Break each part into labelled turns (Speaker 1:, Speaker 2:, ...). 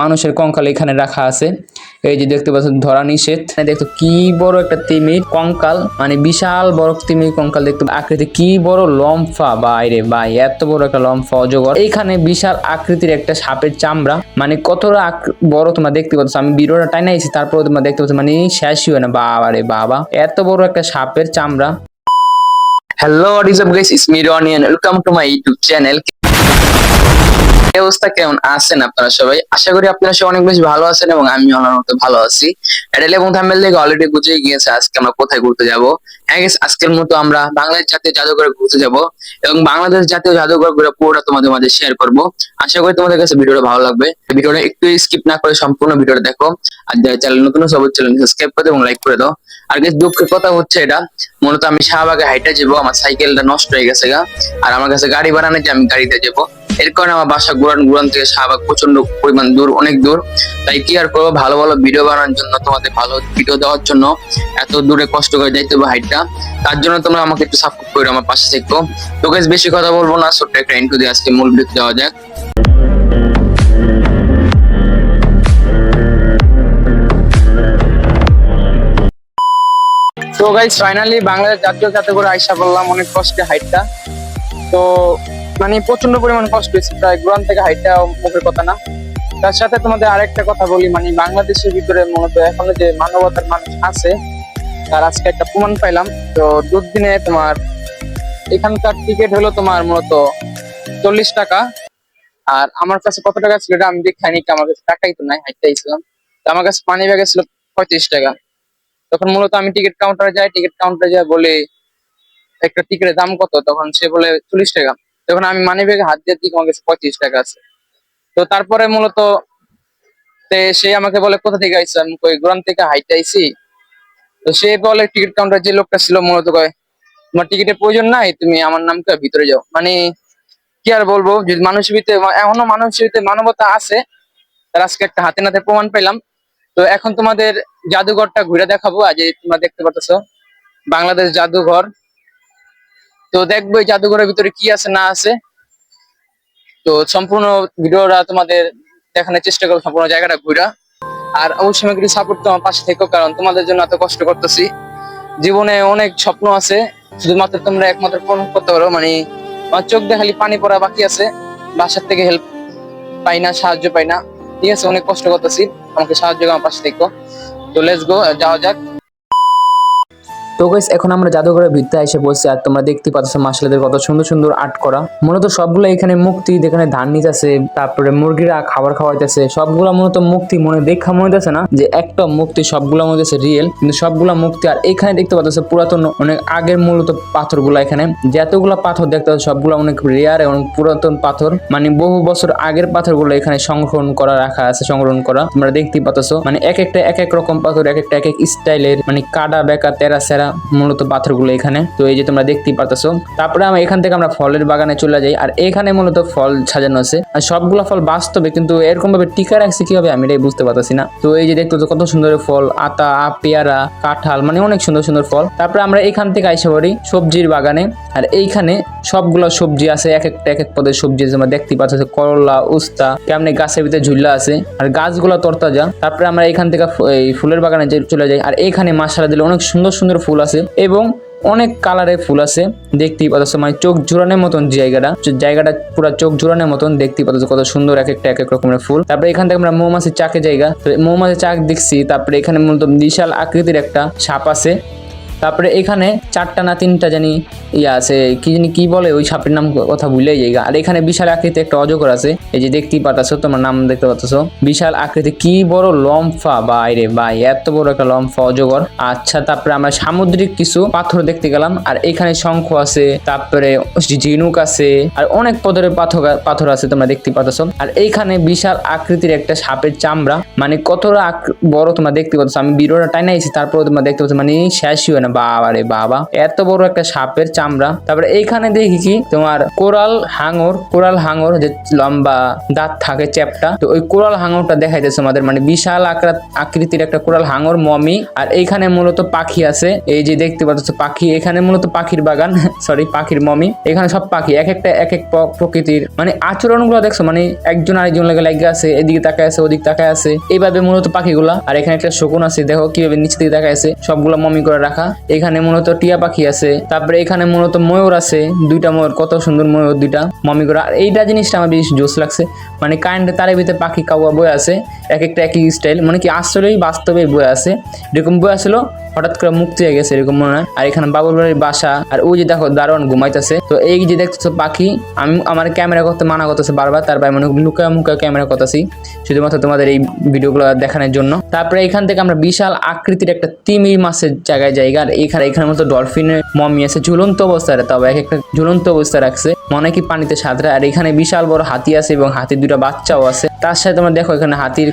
Speaker 1: মানুষের কঙ্কাল এখানে রাখা আছে। এই যে দেখতে পাচ্ছেন, ধরা নিষেধ। দেখতো কি বড় একটা তিমির কঙ্কাল মানে বিশাল বড় তিমির কঙ্কাল দেখতে আকৃতি কি বড় লম্ফা বাইরে ভাই এত বড় একটা লম্ফা, অজগর। এইখানে বিশাল আকৃতির একটা সাপের চামড়া মানে কতটা বড় তোমরা দেখতে পাচ্ছ। আমি ভিডিওটা টাইনাইছি তারপরে তোমরা দেখতে পাচ্ছ মানে শেষই হয় না, বাবা রে বাবা। এত বড় একটা সাপের চামড়া। Hello what is welcome to my YouTube channel অবস্থা কেমন আছেন আপনারা সবাই? আশা করি আপনারা সবাই অনেক বেশি ভালো আছেন এবং আমি আমার মতো ভালো আছি। এডেল এবং থাম্বেল থেকে অলরেডি বুঝে গিয়েছে আজকে আমরা কোথায় ঘুরতে যাব। হ্যাঁ আজকের মতো আমরা বাংলাদেশ জাতীয় জাদুঘরে ঘুরতে যাব এবং বাংলাদেশ জাতীয় জাদুঘর ঘুরে পুরোটা তোমাদের মাঝে শেয়ার করব। আশা করি তোমাদের কাছে ভিডিওটা ভালো লাগবে। ভিডিওটা একটু স্কিপ না করে সম্পূর্ণ ভিডিওটা দেখো। আর যারা চ্যানেল নতুন সবাই চ্যানেল সাবস্ক্রাইব করে এবং লাইক করে দাও। আর guys, দুঃখের কথা হচ্ছে এটা মূলত আমি শাহবাগে হাইটা যাব আমার সাইকেলটা নষ্ট হয়ে গেছে গা। আর আমার কাছে গাড়ি বানানো যে আমি গাড়িতে যাব। এর কারণে আমার বাসা গুরান গুরান থেকে শাহবাগ প্রচণ্ড পরিমাণ দূর, অনেক দূর। তাই কি আর করব ভালো ভালো ভিডিও বানানোর জন্য, তোমাদের ভালো ভিডিও দেওয়ার জন্য। এত দূরে কষ্ট করে যাইতে হবে হাইটটা তার জন্য তোমরা আমাকে একটু সাপোর্ট করে, আমার পাশে থেকো। তো বেশি কথা বলব না, ছোট্ট একটা ইন্টু দিয়ে আজকে মূল ভিডিও দেওয়া যাক। তো গাইস ফাইনালি বাংলাদেশ জাতীয় জাদুঘরে আইসা বললাম, অনেক কষ্টে হাইটটা তো মানে প্রচণ্ড পরিমাণ কষ্ট হয়েছে। প্রায় গ্রাম থেকে হাইটটা মুখের কথা না। তার সাথে তোমাদের আরেকটা কথা বলি মানে বাংলাদেশের ভিতরে মূলত এখনও যে মানবতার মানুষ আছে, তার আজকে একটা প্রমাণ পাইলাম। তো দুদিনে তোমার এখানকার টিকিট হলো তোমার মূলত চল্লিশ টাকা। আর আমার কাছে কত টাকা ছিল আমি দেখাইনি আমার কাছে টাকাই তো নাই হাইটটাই ছিলাম তো আমার কাছে পানি ব্যাগে ছিল পঁয়ত্রিশ টাকা। তখন মূলত আমি টিকিট কাউন্টারে যাই টিকিট কাউন্টারে যাই বলে একটা টিকিটের দাম কত? তখন সে বলে চল্লিশ টাকা। তখন আমি মানি ব্যাগে হাত দিয়ে দিই কাছে পঁয়ত্রিশ টাকা আছে। তো তারপরে মূলত সে আমাকে বলে, কোথা থেকে আইসি আমি কই গ্রাম থেকে হাইটে আইসি তো সে বলে, টিকিট কাউন্টার যে লোকটা ছিল, মূলত কয়, তোমার টিকিটের প্রয়োজন নাই, তুমি আমার নাম কয়ে ভিতরে যাও। মানে কি আর বলব, যদি মানুষের ভিতরে, এখনও মানুষের ভিতরে মানবতা আছে, তার আজকে একটা হাতে নাতে প্রমাণ পেলাম। তো এখন তোমাদের জাদুঘরটা ঘুরে দেখাবো। আজ তোমরা দেখতে পাচ্ছ বাংলাদেশ জাদুঘর। তো দেখব এই জাদুঘরের ভিতরে কি আছে, না আছে। তো সম্পূর্ণ ভিডিওটা তোমাদের দেখানোর চেষ্টা করব সম্পূর্ণ জায়গাটা ঘুরা। আর অবশ্যই আমাকে সাপোর্ট তোমার পাশে থেকো, কারণ তোমাদের জন্য এত কষ্ট করতেছি। জীবনে অনেক স্বপ্ন আছে, শুধুমাত্র তোমরা একমাত্র পূরণ করতে পারো। মানে আমার চোখ দিয়ে খালি পানি পড়া বাকি আছে, বাসার থেকে হেল্প পাই না, সাহায্য পাই না। ঠিক আছে, অনেক কষ্ট করতেছি। আমাকে সাহায্য আমার পাশে থেকো। তো লেটস গো যাওয়া যাক। তো গাইস এখন আমরা জাদুঘরের ভিতরে এসে বসছি আর তোমরা দেখতে পাচ্ছ মাসালাদের কত সুন্দর সুন্দর আর্ট করা। মূলত সবগুলো এখানে মুক্তি, যেখানে ধান নিতেছে, তারপরে মুরগিরা খাবার খাওয়াইতেছে, সবগুলা মূলত মুক্তি মনে দেখা মনে হইতেছে না যে একটা মুক্তি সবগুলা মনে হচ্ছে রিয়েল কিন্তু সবগুলা মুক্তি আর এখানে দেখতে পাচ্ছ পুরাতন অনেক আগের মূলত পাথরগুলা এখানে। যতগুলা পাথর দেখতে পাচ্ছ, সবগুলা অনেক রেয়ার এবং পুরাতন পাথর। মানে বহু বছর আগের পাথরগুলো এখানে সংরক্ষণ করা, রাখা আছে, সংরক্ষণ করা। তোমরা দেখতে পাচ্ছ মানে এক একটা এক এক রকম পাথর, এক একটা এক এক স্টাইলের মানে কাটা, বেকা, তেরা, সেরা মূলত পাথরগুলো এখানে। তো এই যে তোমরা দেখতেই পাচ্ছ তারপরে আমরা এখান থেকে আমরা ফলের বাগানে চলে যাই। আর এখানে মূলত ফল সাজানো আছে। আর সবগুলো ফল বাস্তবে কিন্তু এরকম ভাবে টিকা রাখছে কীভাবে আমি এটাই বুঝতে পারতেছি না। তো এই যে দেখতে কত সুন্দর ফল, আতা, পেয়ারা, কাঁঠাল মানে অনেক সুন্দর সুন্দর ফল। তারপরে আমরা এখান থেকে আইসে পড়ি সবজির বাগানে। আর এইখানে সবগুলো সবজি আছে। এক একটা, এক এক পদের সবজি আছে। আমরা দেখতে পাচ্ছি করলা, উস্তা, কেমনি গাছের ভিতরে ঝুল্লা আছে। আর গাছগুলো তরতাজা। তারপরে আমরা এখান থেকে এই ফুলের বাগানে চলে যাই। আর এখানে মাসালা দিলে অনেক সুন্দর সুন্দর ফুল আছে এবং অনেক কালারের ফুল আছে। দেখতেই পাচ্ছ মানে চোখ ঝুরানোর মতন জায়গাটা। জায়গাটা পুরো চোখ ঝুরানোর মতন দেখতেই পাচ্ছ কত সুন্দর এক একটা এক এক রকমের ফুল। তারপরে এখান থেকে আমরা মৌমাছির চাকে জায়গা। মৌমাছির চাক দেখছি। তারপরে এখানে মূলত বিশাল আকৃতির একটা সাপ আছে। তারপরে এখানে চারটা না তিনটা জানি ইয়া আছে, কি জানি কি বলে ওই সাপের নাম কথা ভুলে যাই আর এখানে বিশাল আকৃতি একটা অজগর আছে, এই যে দেখতেই পাতাছো, তোমার নাম দেখতে পাচ্ছ বিশাল আকৃতি কি বড় লম্ফা বাইরে ভাই এত বড় একটা লম্ফা অজগর। আচ্ছা তারপরে আমরা সামুদ্রিক কিছু পাথর দেখতে গেলাম, আর এখানে শঙ্খ আছে, তারপরে ঝিনুক আছে, আর অনেক পদরের পাথর পাথর আছে তোমরা দেখতে পাচ্ছ আর এইখানে বিশাল আকৃতির একটা সাপের চামড়া মানে কতটা বড় তোমরা দেখতে পাচ্ছ আমি ভিডিওটা টাইনাইছি তারপরে তোমরা দেখতে পাচ্ছ মানে শেষই হয় না। বাবা রে বাবা। এত বড় একটা সাপের চামড়া। তারপরে এইখানে দেখি কি, তোমার কোরাল হাঙর কোরাল হাঙর যে লম্বা দাঁত থাকে চ্যাপটা, তো ওই কোরাল হাঙরটা দেখাইতেছে আমাদের মানে বিশাল আকৃত আকৃতির একটা কোরাল হাঙর, মমি। আর এইখানে মূলত পাখি আছে। এই যে দেখতে পাচ্ছ পাখি, এখানে মূলত পাখির বাগান। সরি পাখির মমি। এখানে সব পাখি, এক একটা, এক এক প্রকৃতির। মানে আচরণগুলো দেখছ মানে একজন আরেকজন লাগে লাগে আছে, এদিকে তাকায় আছে, ওদিকে তাকায় আছে। এইভাবে মূলত পাখিগুলা। আর এখানে একটা শকুন আছে, দেখো কীভাবে নিচে দিকে তাকায় আছে। সবগুলো মমি করে রাখা। এখানে মূলত টিয়া পাখি আছে, তারপরে এখানে মূলত ময়ূর আছে, দুইটা ময়ূর, কত সুন্দর ময়ূর দুইটা, মমি করে। আর এইটা জিনিসটা আমার বেশ জোস লাগছে মানে কারেন্টের তারের ভিতরে পাখি কাউয়া বয়ে আছে এক একটা একই স্টাইল মানে কি আসলেই বাস্তবে বয়ে আছে। এরকম বয়ে আসলো, হঠাৎ করে মুক্তি হয়ে গেছে এরকম মনে হয়। আর এখানে বাবুর বাড়ির বাসা, আর ওই যে দেখো দারোয়ান ঘুমাইতেছে। তো এই যে দেখতেছো পাখি, আমি আমার ক্যামেরা করতে মানা করতেছে বারবার, তার বাইরে মানে লুকা মুকা ক্যামেরা করতেছি, শুধুমাত্র তোমাদের এই ভিডিওগুলো দেখানোর জন্য। তারপরে এখান থেকে আমরা বিশাল আকৃতির একটা তিমি মাছের জায়গায় জায়গা আর এখানে এখানে মতো ডলফিনের মমি আছে, ঝুলন্ত অবস্থায়, তবে এক একটা ঝুলন্ত অবস্থায় রাখছে। মনে কি পানিতে সাঁতরা। আর এখানে বিশাল বড় হাতি আছে এবং হাতির দুটো বাচ্চাও আছে। তার সাথে তোমরা দেখো এখানে হাতির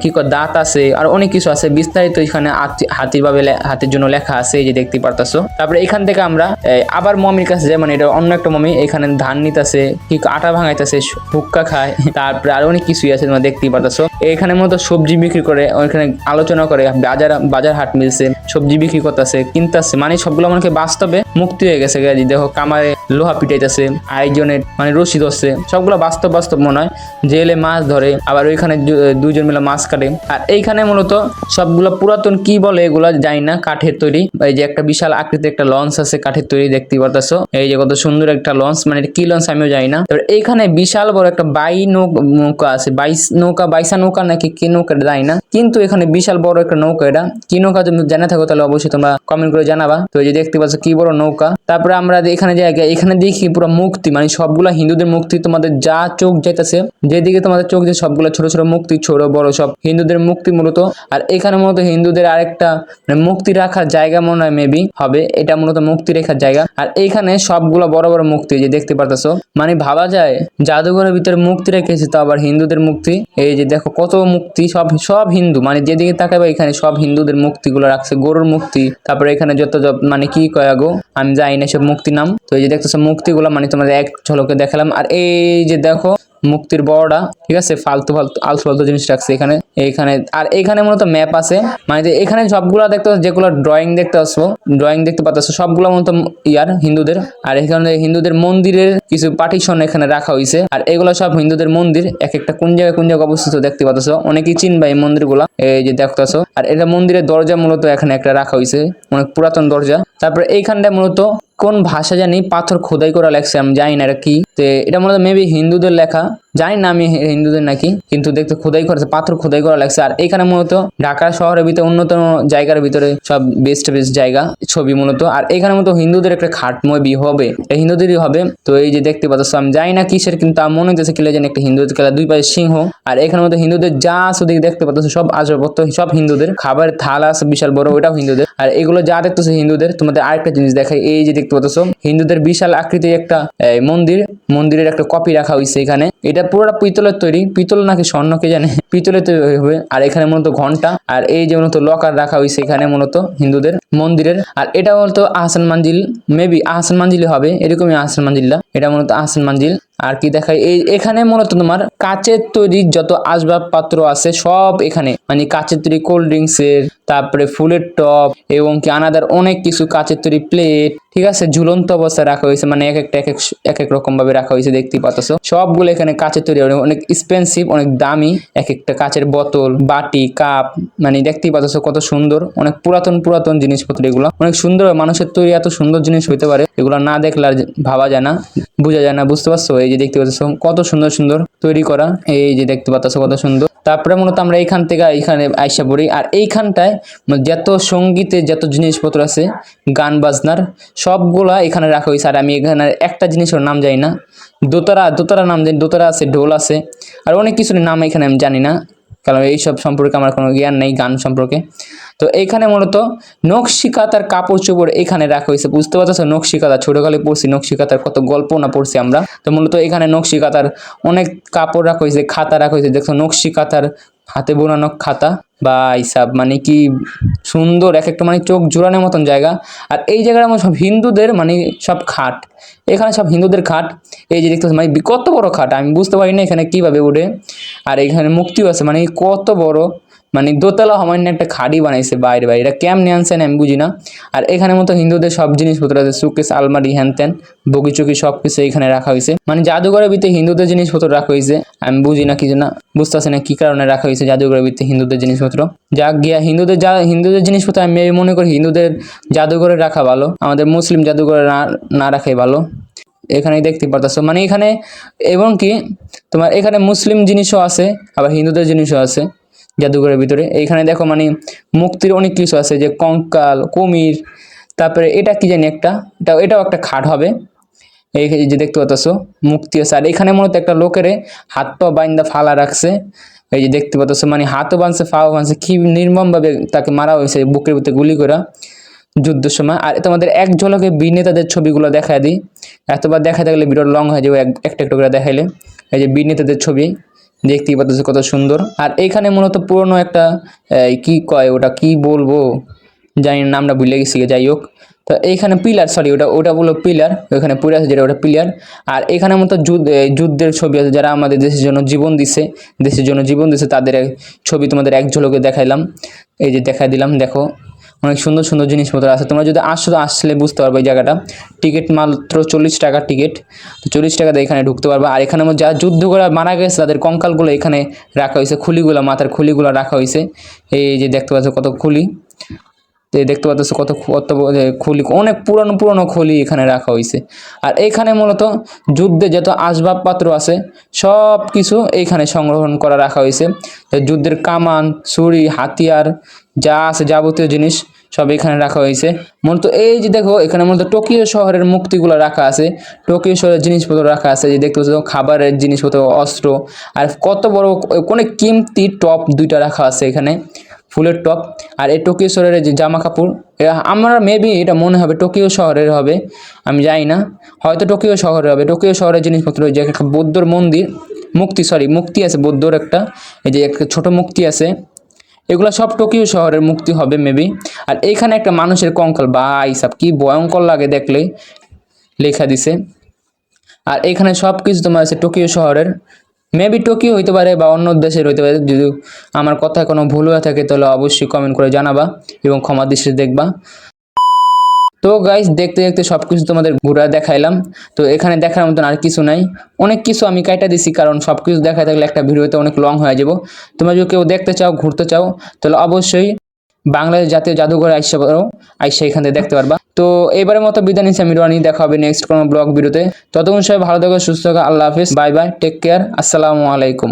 Speaker 1: কি দাঁত আছে, আর অনেক কিছু আছে। বিস্তারিত এখানে হাতি- হাতির ভাবে হাতির জন্য লেখা আছে, এই যে দেখতে পারতাছো। তারপরে এখান থেকে আমরা আবার মমির কাছে যাই মানে এটা অন্য একটা মমি, এখানে ধান নিতেছে, কি আটা ভাঙাইতেছে হুক্কা খায়। তারপরে আর অনেক কিছুই আছে তোমরা দেখতেই পারতাছো। এখানে মতো সবজি বিক্রি করে, ওইখানে আলোচনা করে, বাজার বাজার হাট মিলছে, সবজি বিক্রি করতেছে, কিনতেছে মানে সবগুলো আমাকে বাস্তবে মুক্তি হয়ে গেছে গাড়ি দেখো কামারে লোহা পিটাইতেছে আরেকজনের মানে রশি ধরছে। সবগুলো বাস্তব বাস্তব মনে হয়। জেলে মাছ ধরে, আবার ওইখানে দুইজন মিলে মাছ কাটে। আর এইখানে মূলত সবগুলো পুরাতন কি বলে এগুলো জানি না, কাঠের তৈরি। এই যে একটা বিশাল আকৃতির একটা লঞ্চ আছে কাঠের তৈরি, দেখতে পারতেছো। এই যে কত সুন্দর একটা লঞ্চ মানে কি লঞ্চ আমিও জানি না। তারপর এইখানে বিশাল বড় একটা বাই নৌকা আছে। বাইশ নৌকা, বাইসা নৌকা নাকি কি নৌকা জানি না। কিন্তু এখানে বিশাল বড় একটা নৌকা এটা। কি নৌকা তুমি জানা থাকো তাহলে অবশ্যই তোমরা কমেন্ট করে জানাবা। তো এই যে দেখতে পাচ্ছ কি বড় নৌকা। তারপরে আমরা এখানে জায়গা এখানে দেখি পুরো মুক্তি মানে সবগুলা হিন্দুদের মুক্তি তোমাদের যা চোখ যাইতেছে, যেদিকে তোমাদের চোখ যে সবগুলো ছোট ছোট মুক্তি, ছোট বড় সব হিন্দুদের মুক্তি মূলত। আর এখানে মূলত হিন্দুদের আরেকটা মানে মুক্তি রাখার জায়গা মনে হয় মেবি হবে, এটা মূলত মুক্তি রেখার জায়গা। আর এখানে সবগুলো বড় বড় মুক্তি যে দেখতে পারতেছো। মানে ভাবা যায়, জাদুঘরের ভিতরে মুক্তি রেখেছে তো আবার হিন্দুদের মুক্তি। এই যে দেখো কত মুক্তি, সব সব হিন্দু মানে যেদিকে তাকাবে এখানে সব হিন্দুদের মুক্তিগুলো রাখছে, গরুর মুক্তি। তারপরে এখানে যত মানে কি কয়া গো আমি জানি না সব মুক্তি নাম। তো এই যে দেখতেছো মুক্তিগুলো মানে তোমাদের এক ঝলকে দেখালাম। আর এই যে দেখো, মুক্তির বড়টা, ঠিক আছে? ফালতু ফালতু, আলতু ফালতু জিনিস রাখছে এখানে, এইখানে। আর এখানে মূলত ম্যাপ আছে। মানে যে এখানে সবগুলো দেখতে যেগুলো ড্রয়িং দেখতে আসব ড্রয়িং দেখতে পাচ্ছ সবগুলো মূলত ইয়ার, হিন্দুদের। আর এখানে হিন্দুদের মন্দিরের কিছু পার্টিশন এখানে রাখা হয়েছে আর এগুলো সব হিন্দুদের মন্দির এক একটা কোন জায়গায় কোন জায়গায় অবস্থিত দেখতে পাচ্ছ অনেকেই চিনবা এই মন্দিরগুলো, এই যে দেখতেছো। আর এটা মন্দিরের দরজা মূলত এখানে একটা রাখা হয়েছে অনেক পুরাতন দরজা। তারপরে এইখানটা মূলত কোন ভাষা জানি পাথর খোদাই করা লেখছে আমি জানি না এটা কি। তো এটা মূলত মেবি হিন্দুদের লেখা। জানি না আমি হিন্দুদের নাকি কিন্তু দেখতে খোদাই করেছে পাথর খোদাই করা লাগছে। আর এখানে মূলত ঢাকা শহরের ভিতরে অন্যতম জায়গার ভিতরে সব বেস্ট বেস্ট জায়গা ছবি মূলত। আর এখানে মতো হিন্দুদের একটা খাটময় বিয়ে হবে এটা হিন্দুদেরই হবে। তো এই যে দেখতে পাচ্ছ আমি জানি না কিসের কিন্তু আমার মনে হচ্ছে কিলে যেন একটা হিন্দুদের খেলা দুই পাশে সিংহ। আর এখানে মতো হিন্দুদের যা ওদিকে দেখতে পাচ্ছ সব আসবাবপত্র সব হিন্দুদের। খাবারের থালা আছে বিশাল বড় ওটাও হিন্দুদের। আর এগুলো যা দেখতেছো হিন্দুদের তোমাদের আরেকটা জিনিস দেখাই এই যে দেখতে পাচ্ছ হিন্দুদের বিশাল আকৃতির একটা এই, মন্দির মন্দিরের একটা কপি রাখা হয়েছে এখানে। এটা পুরোটা পিতলের তৈরি। পিতল নাকি স্বর্ণ, কে জানে? পিতলের তৈরি হবে। আর এখানে মূলত ঘণ্টা। আর এই যে মূলত লকার রাখা হয়েছে এখানে মূলত হিন্দুদের মন্দিরের। আর এটা মূলত আহসান মঞ্জিল। মেবি আহসান মঞ্জিল হবে। এরকমই আহসান মাঞ্জিলটা। এটা মূলত আহসান মঞ্জিল। আর কি দেখায় এই এখানে মূলত তোমার কাচের তৈরি যত আসবাবপত্র আছে সব এখানে। মানে কাচের তৈরি কোল্ড ড্রিঙ্কস এর, তারপরে ফুলের টপ এবং কি আনাদার অনেক কিছু কাচের তৈরি প্লেট ঠিক আছে? ঝুলন্ত অবস্থায় রাখা হয়েছে মানে এক একটা এক এক রকম ভাবে রাখা হয়েছে দেখতেই পাচ্ছ? সবগুলো এখানে কাচের তৈরি, অনেক- অনেক এক্সপেন্সিভ অনেক দামি এক একটা কাচের বোতল, বাটি, কাপ মানে দেখতেই পাচ্ছ কত সুন্দর, অনেক পুরাতন পুরাতন জিনিসপত্র এগুলো। অনেক সুন্দর, মানুষের তৈরি এত সুন্দর জিনিস হইতে পারে, এগুলো না দেখলে আর ভাবা যায় না। বোঝা যায় না, বুঝতে পারছ? এই যে দেখতে পাচ্ছ কত সুন্দর সুন্দর তৈরি করা। এই যে দেখতে পাচ্ছ, কত সুন্দর। তারপরে মূলত আমরা এইখান থেকে এইখানে আইসা পড়ি। আর এইখানটায় যত সঙ্গীতে যত জিনিসপত্র আছে, গান, বাজনার, সবগুলা এখানে রাখা হয়েছে। আর আমি এখানে একটা জিনিসের নাম জানি না। দোতারা দোতারা নাম জানি দোতারা আছে, ঢোল আছে। আর অনেক কিছুর নাম এখানে আমি জানি না। কারণ এইসব সম্পর্কে আমার কোনো জ্ঞান নেই, গান সম্পর্কে। তো এইখানে মূলত নকশিকাতার কাপড় চোপড় এখানে রাখা হয়েছে, বুঝতে পারছ নকশিকাতা ছোটকালে পড়ছি নকশিকাতার কত গল্প না পড়ছি আমরা। তো মূলত এখানে নকশিকাতার অনেক কাপড় রাখা হয়েছে, খাতা রাখা হয়েছে। দেখো নকশিকাতার হাতে বোনানো খাতা বা হিসাব মানে কি সুন্দর এক একটা মানে চোখ জোড়ানোর মতন জায়গা। আর এই জায়গাটা আমার সব হিন্দুদের মানে সব খাট। এখানে সব হিন্দুদের খাট। এই যে দেখতে মানে কত বড় খাট, আমি বুঝতে পারি না এখানে কীভাবে উঠে। আর এখানে মুক্তিও আছে মানে কত বড় মানে দোতলা সামান্য একটা খাড়ি বানাইছে বাইরে বাইরে। এটা কেমনে আনছেন আমি বুঝি না। আর এখানে মতো হিন্দুদের সব জিনিসপত্র আছে, সুকেস, আলমারি হ্যান ত্যান বগি চকি সব কিছু এখানে রাখা হয়েছে। মানে জাদুঘরের ভিতরে হিন্দুদের জিনিসপত্র রাখা হয়েছে। আমি বুঝি না কিছু না, বুঝতেছি না কি কারণে রাখা হয়েছে জাদুঘরের ভিতরে হিন্দুদের জিনিসপত্র। যাক, গিয়া হিন্দুদের যা, হিন্দুদের জিনিসপত্র আমি মনে করি হিন্দুদের জাদুঘরে রাখা ভালো, আমাদের মুসলিম জাদুঘরে না না রাখাই ভালো। এখানে দেখতে পারতেছো। মানে এখানে, এবং কি, তোমার এখানে মুসলিম জিনিসও আছে, আবার হিন্দুদের জিনিসও আছে। জাদুঘরের ভিতরে। এইখানে দেখো মানে মুক্তির অনেক কিছু আছে, যে কঙ্কাল, কুমির, তারপরে এটা কি জানি একটা? এটা, এটাও একটা খাট হবে। এই যে দেখতে পাচ্ছ, মুক্তি আছে। আর এখানে মূলত একটা লোকের হাত পা বাইন্দা ফালা রাখছে। এই যে দেখতে পাচ্ছ মানে হাতও বাঁধছে পাও বাঁধছে, কি নির্মমভাবে তাকে মারা হয়েছে বুকের ভিতরে গুলি করা যুদ্ধের সময়। আর তোমাদের এক ঝলকে বীর নেতাদের ছবিগুলো দেখায় দিই। এতবার দেখা থাকলে ভিডিও লং হয়ে যাবে, এক- একটা একটা করে দেখাইলে। এই যে বীর নেতাদের ছবি। দেখতেই পাচ্ছ কত সুন্দর। আর এইখানে মূলত পুরনো একটা কি কয় ওটা, কি বলব? জানি নামটা ভুলে গেছি যাই হোক। তো এইখানে পিলার সরি ওটা ওটা বলো পিলার ওইখানে পড়ে আছে যেটা, ওটা পিলার। আর এখানে মতো যুদ্ধ যুদ্ধের ছবি আছে, যারা আমাদের দেশের জন্য জীবন দিছে, দেশের জন্য জীবন দিছে, তাদের ছবি তোমাদের এক ঝলকে দেখাইলাম। এই যে দেখাই দিলাম, দেখো। অনেক সুন্দর সুন্দর জিনিসপত্র আছে। তোমরা যদি আসো আসলে বুঝতে পারবে এই জায়গাটা। টিকিট মাত্র চল্লিশ টাকার টিকিট। তো চল্লিশ টাকা দিয়ে এখানে ঢুকতে পারবে। আর এখানে যারা যুদ্ধ করে মারা গেছে, তাদের কঙ্কালগুলো এখানে রাখা হয়েছে। খুলিগুলো, মাথার খুলিগুলো রাখা হয়েছে। এই যে দেখতে পাচ্ছ কত খুলি। এই দেখতে পাচ্ছ কত কত খুলি, অনেক পুরনো পুরনো খুলি এখানে রাখা হয়েছে আর এখানে মূলত যুদ্ধে যত আসবাবপত্র আছে সব কিছু এইখানে সংগ্রহণ করা রাখা হয়েছে যুদ্ধের কামান, ছুরি, হাতিয়ার, যা আছে যাবতীয় জিনিস সব এখানে রাখা হয়েছে মূলত এই যে দেখো, এখানে মূলত টোকিও শহরের মুক্তিগুলো রাখা আছে। টোকিও শহরের জিনিসপত্র রাখা আছে। যে দেখতে পাচ্ছ খাবারের জিনিসপত্র, অস্ত্র, আর কত বড়, অনেক কিমতি টপ দুইটা রাখা আছে এখানে। ফুলের টপ। আর এই টোকিও শহরের যে জামা কাপড় আমরা মেবি এটা মনে হবে টোকিও শহরের হবে, আমি জানি না। হয়তো টোকিও শহরে হবে। টোকিও শহরের জিনিসপত্র যে একটা বৌদ্ধর মন্দির, মুক্তি সরি মুক্তি আছে, বৌদ্ধর একটা, এই যে একটা ছোট মুক্তি আছে। এগুলো সব টোকিও শহরের মুক্তি হবে মেবি আর এইখানে একটা মানুষের কঙ্কাল বা সব, কি ভয়ঙ্কর লাগে দেখলে, লেখা দিছে। আর এখানে সব কিছু তোমার আছে টোকিও শহরের। মেবি টোকিও হইতে পারে বা অন্য দেশের হইতে পারে। যদি আমার কথায় কোনো ভুল হয়ে থাকে, তাহলে অবশ্যই কমেন্ট করে জানাবা এবং ক্ষমা দৃষ্টিতে দেখবা। তো গাইস দেখতে দেখতে সব কিছু তোমাদের ঘুরা দেখাইলাম। তো এখানে দেখার মতন আর কিছু নাই। অনেক কিছু আমি কাইটা দিছি, কারণ সব কিছু দেখা থাকলে একটা ভিডিওতে অনেক লং হয়ে যাব। তোমরা যদি কেউ দেখতে চাও, ঘুরতে চাও, তাহলে অবশ্যই বাংলাদেশ জাতীয় জাদুঘর আইসা পারো আইসা এখান থেকে দেখতে পারবা। তো এবারের মতো বিদায় নিচ্ছি, আমি রনি দেখা হবে নেক্সট কোনো ব্লগ ভিডিওতে। ততক্ষণ সবাই ভালো থাকো, সুস্থ থাকো, আল্লাহ হাফিজ বাই বাই টেক কেয়ার আসসালামু আলাইকুম।